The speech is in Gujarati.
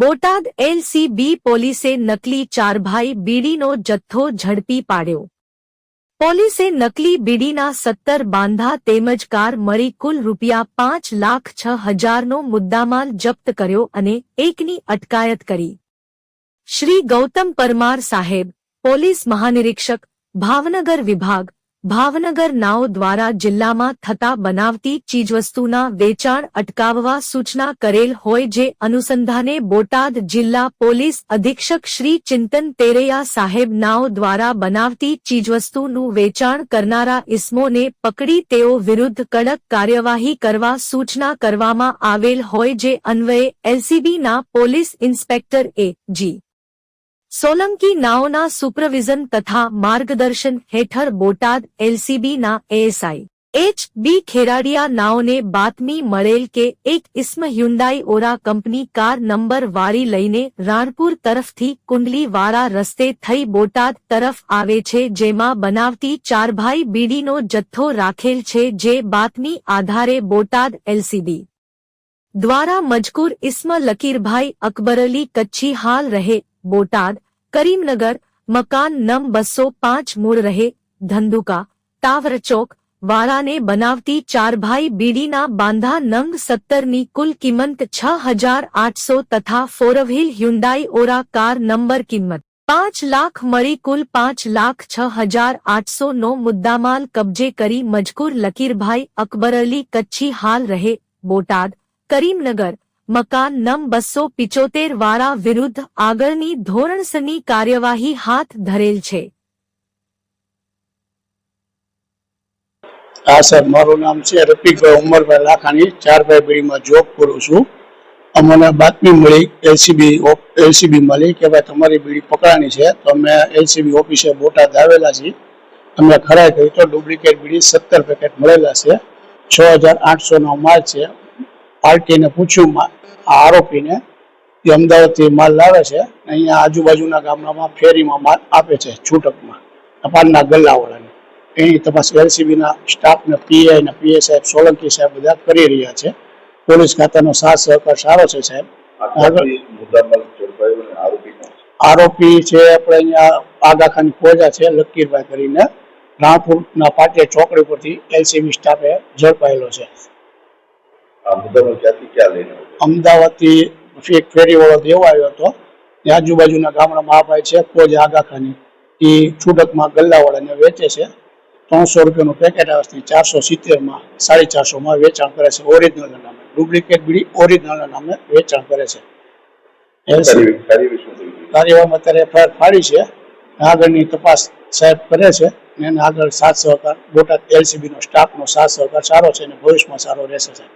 બોટાદ એલસીબી પોલીસે નકલી ચારભાઈ બીડીનો જથ્થો ઝડપી પાડ્યો. પોલીસે નકલી બીડીના સત્તર બાંધા તેમજ કાર મળી કુલ રૂપિયા પાંચ લાખ છ હજારનો મુદ્દામાલ જપ્ત કર્યો અને એકની અટકાયત કરી. શ્રી ગૌતમ પરમાર સાહેબ, પોલીસ મહાનિરીક્ષક, ભાવનગર વિભાગ ભાવનગર નાઓ દ્વારા જિલ્લામાં થતા બનાવતી ચીજવસ્તુના વેચાણ અટકાવવા સૂચના કરેલ હોય જે અનુસંધાને બોટાદ જિલ્લા પોલીસ અધિક્ષક શ્રી ચિંતન તેરૈયા સાહેબ નાઓ દ્વારા બનાવતી ચીજવસ્તુનું વેચાણ કરનારા ઇસમોને પકડી તેઓ વિરુદ્ધ કડક કાર્યવાહી કરવા સૂચના કરવામાં આવેલ હોય જે અન્વયે એલસીબીના police inspector A G Solanki નાઓના supervision તથા માર્ગદર્શન હેઠળ બોટાદ એલસીબીના એએસઆઈ. એચ. બી. ખેરાડિયા નાઓને બાતમી મળેલ કે એક ઇસ્મ Hyundai Aura company car number વાળી લઈને રાણપુર તરફથી કુંડલીવાળા રસ્તે થઈ બોટાદ તરફ આવે છે, જેમાં બનાવતી ચારભાઈ બીડીનો જથ્થો રાખેલ છે, જે બાતમી આધારે બોટાદ એલસીબી દ્વારા મજકૂર ઇસ્મ લકીરભાઈ અકબરલી કચ્છી હાલ રહે બોટાદ, કરીમનગર, મકાન નમ બસો પાંચ મૂળ રહે ધંધુકા ટાવર ચોક, વાળાને બનાવતી ચારભાઈ બીડીના બાંધા નંગ સત્તરની કુલ કિંમત છ હજાર આઠસો તથા four wheel Hyundai Aura car number કિંમત પાંચ લાખ મળી કુલ પાંચ લાખ છ હજાર આઠસો નો મુદ્દામાલ કબજે કરી મજકૂર લકીરભાઈ અકબરઅલી કચ્છી હાલ રહે બોટાદ, કરીમનગર મકાન નમ બસો પિચોતેર વાળા વિરુદ્ધ આગળની ધોરણસરની કાર્યવાહી હાથ ધરેલ છે. હા સર મારું નામ છે રફીકભાઈ ઉમરભાઈ લાખાણી, ચાર ભાઈ બીડીમાં જોબ કરું છું. અમને બાતમી મળી એલસીબી એલસીબી મળી કે ભાઈ તમારી બીડી પકડાની છે, તો અમે એલસીબી ઓફિસે બોટાદ આવેલા છીએ. અમે ખરાઈ કરી તો ડુપ્લિકેટ બીડી સત્તર પેકેટ મળેલા છે. છ હજાર આઠસોનો માલ છે. પાર્ટીને પૂછ્યું આ આરોપીને એ અમદાવાદથી માલ લાવે છે અહીંયા આજુબાજુના ગામડામાં ફેરીમાં માલ આપે છે છૂટકમાં પાનના ગલ્લાવાળાને. એની તપાસ એલસીબીના સ્ટાફને પીઆઈ ને પીએ સાહેબ સોલંકી સાહેબ બધા કરી રહ્યા છે. પોલીસ ખાતાનો સાથ સહકાર સારો છે સાહેબ. આરોપી છે? આપણે અહીંયા આગાખાની ફોજા છે લકીરભાઈ કરીને. રાણપુરના પાટિયા ચોકડી પરથી એલસીબી સ્ટાફે ઝડપાયેલો છે આ મુદ્દામાલ ક્યાંથી ક્યાં લઈને આવ્યો? અમદાવાદથી એક ફેરીવાળો દેવો આવ્યો હતો. એ આજુબાજુના ગામડામાં આ ભાઈ છે ખોજા આગાખાની. એ છૂટકમાં ગલ્લાવાળાને વેચે છે. ત્રણસો રૂપિયાનું પેકેટ આવે છે ચારસો સિત્તેરમાં સાડી ચારસોમાં વેચાણ કરે છે. ઓરિજિનલ નામે. ડુપ્લિકેટ બીડી ઓરિજિનલ નામે વેચાણ કરે છે? કાર્યવાહીમાં અત્યારે એફઆઈઆર ફાડી છે. આગળની તપાસ સાહેબ કરે છે. અને એને આગળ સાથ સહકાર બોટાદ એલસીબીનો સ્ટાફનો સાથ સહકાર સારો છે અને ભવિષ્યમાં સારો રહેશે સાહેબ.